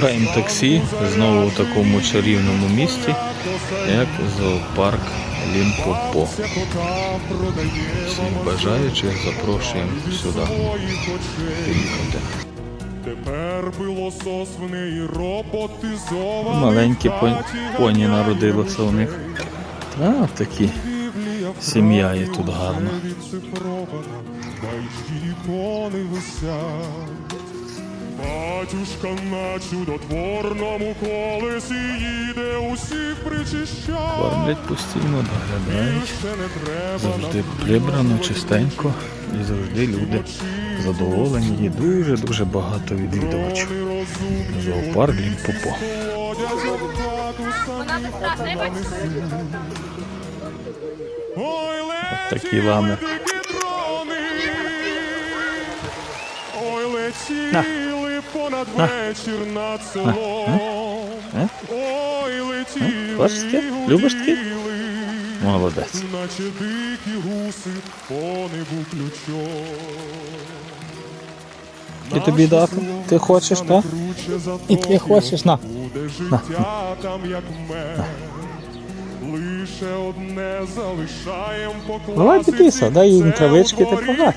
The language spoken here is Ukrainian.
Прайм таксі знову у такому чарівному місті, як зоопарк Лімпопо. Всіх бажаючих запрошуємо сюди приїхати. Тепер пилосос в неї роботизований. Маленькі поні народилося у них. А, такі. Сім'я є тут гарна. Батюшка на чудотворному колесі їде усіх причищать. Кормлять постійно, доглядають. Завжди прибрано, чистенько і завжди люди задоволені. Є дуже-дуже багато відвідувачів. Зоопарк Лімпопо. такі лами. Ой, летіли понад вечір над селом. Ой, летіли, таке? Любиш летіли, Молодець. Наче дикі гуси по небу ключом. І тобі дати? Ти хочеш, так? І ти хочеш, на. Буде життя там, як мер. Лише одне залишаєм покласти. Давай, Петіса, дай їм травички, ти. Туалет